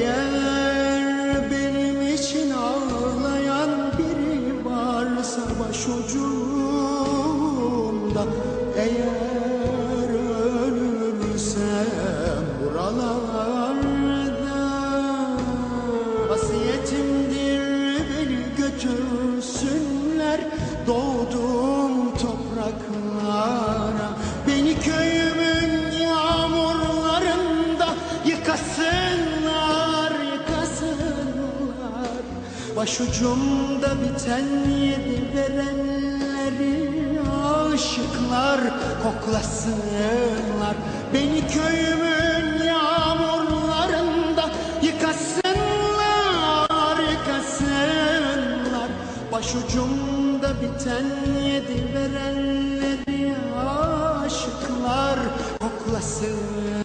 Eğer benim için ağlayan biri varsa başucumda Eğer ölürsem buralarda Vasiyetimdir beni götürsünler Doğduğum Başucumda biten yedi verenleri Aşıklar koklasınlar. Beni köyümün yağmurlarında Yıkasınlar, yıkasınlar. Başucumda biten yedi verenleri Aşıklar koklasınlar